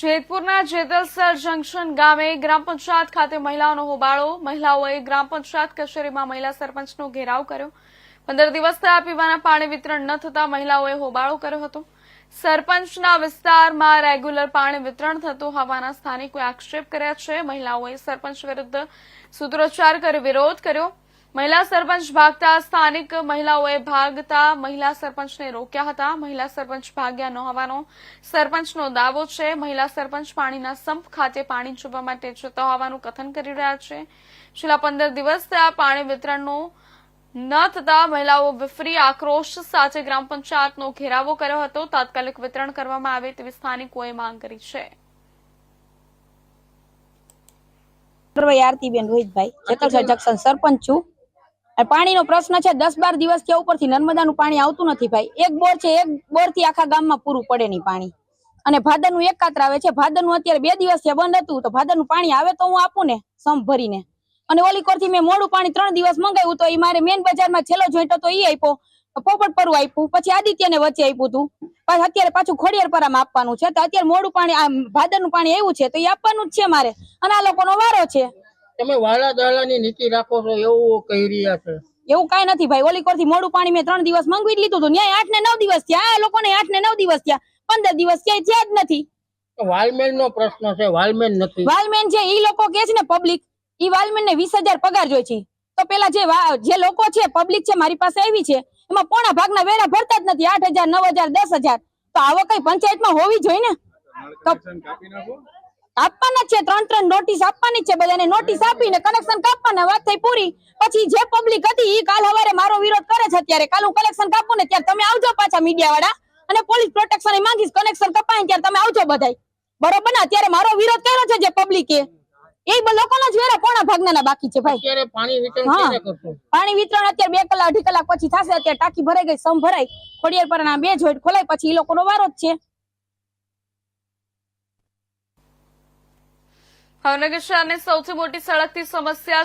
જેતપુરના Jetalsar junction ગામે ગ્રામ પંચાયત ખાતે મહિલાઓનો હોબાળો. મહિલાઓએ ગ્રામ પંચાયત કચેરીમાં મહિલા સરપંચનો ઘેરાવ કર્યો. પંદર દિવસ થયા પીવાના પાણી વિતરણ ન થતા મહિલાઓએ હોબાળો કર્યો હતો. સરપંચના વિસ્તારમાં રેગ્યુલર પાણી વિતરણ થતું હોવાના સ્થાનિકોએ આક્ષેપ કર્યા છે. મહિલાઓએ સરપંચ વિરુદ્ધ સૂત્રોચ્ચાર કરી વિરોધ કર્યો. મહિલા સરપંચ ભાગતા સ્થાનિક મહિલાઓએ ભાગતા મહિલા સરપંચને રોક્યા હતા. મહિલા સરપંચ ભાગ્યા ન હોવાનો સરપંચનો દાવો છે. મહિલા સરપંચ પાણીના સંપ ખાતે પાણી ચૂપવા માટે જતા હોવાનું કથન કરી રહ્યા છે. છેલ્લા પંદર દિવસ થયા પાણી વિતરણનો ન થતા મહિલાઓ વિફરી આક્રોશ સાથે ગ્રામ પંચાયતનો ઘેરાવો કર્યો હતો. તાત્કાલિક વિતરણ કરવામાં આવે તેવી સ્થાનિકોએ માંગ કરી છે. આરતીબેન રોહિતભાઈ. જેતલસર. જંકશન સરપંચ છું. પાણીનો પ્રશ્ન છે, દસ બાર દિવસથી ઉપરથી નર્મદાનું પાણી આવતું નથી ભાઈ. એક બોર છે, એક બોરથી આખા ગામમાં પૂરું પડે નહીં પાણી. અને ભાદરનું એક કાતર આવે છે, ભાદરનું અત્યારે બે દિવસથી બંધ હતું, તો ભાદરનું પાણી આવે તો હું આપું ને, સમ ભરીને. અને ઓલી કોરથી મેં મોડું પાણી ત્રણ દિવસ મંગાવ્યું તો એ મારે મેન બજારમાં છેલ્લો જોઈન્ટ હતો એ આપ્યો. પોપટ પરુ આપ્યું, પછી આદિત્યને વચ્ચે આપ્યું હતું. પણ અત્યારે પાછું ખોડિયાર પરામાં આપવાનું છે, તો અત્યારે મોડું પાણી ભાદર ભાદરનું પાણી આવ્યું છે, તો એ આપવાનું જ છે મારે. અને આ લોકોનો વારો છે. તમે વાલા દાલાની નીતિ રાખો છો એવું કહી રહ્યા છે. એવું કઈ નથી ભાઈ. ઓલી કોરથી મોડું પાણી મેં ત્રણ દિવસ મંગવી લીધું હતું. ન્યાય આઠ ને નવ દિવસ થયા. આ લોકોને આઠ ને નવ દિવસ થયા. પંદર દિવસ ક્યાંય થયા જ નથી. વાલમેન નો પ્રશ્ન છે વાલમેન નથી. વાલમેન છે ઈ લોકો કે છે ને પબ્લિક ઈ વાલમેન ને વીસ હજાર પગાર જોઈ છે. તો પેલા જે વા- જે લોકો છે પબ્લિક છે મારી પાસે આવી છે એમાં પોણા ભાગના વેરા ભરતા જ નથી. આઠ હજાર નવ હજાર દસ હજાર. તો આવો કઈ પંચાયતમાં હોવી જોઈએ ને? તો આપવાના છે ત્રણ ત્રણ નોટિસ આપવાની છે બધાને નોટિસ આપીને કનેક્શન કાપવાના વાત થઈ પૂરી. પછી જે પબ્લિક હતી ઈ કાલ હવારે મારો વિરોધ કરે છે અત્યારે. કાલ હું કલેક્શન કાપું ને ત્યારે તમે આવજો પાછા મીડિયા વાળા અને પોલીસ પ્રોટેક્શન એ માંગીશ કનેક્શન કપાય ત્યારે તમે આવજો બધાય. બરોબર ને? અત્યારે મારો વિરોધ કર્યો છે જે પબ્લિકે એ. લોકોના જ વેરા પોણા ભાગના બાકી છે ભાઈ. અત્યારે પાણી વિતરણ હા. ક્યારે કરશો? પાણી વિતરણ અત્યારે બે કલાક અઢી કલાક પછી થશે અત્યારે ટાંકી ભરાઈ ગઈ સમ ભરાઈ ખોડિયાર પર બે જોઈ ખોલાય પછી એ લોકોનો વારો જ છે. ભાવનગર શહેરની સૌથી મોટી સળગતી સમસ્યા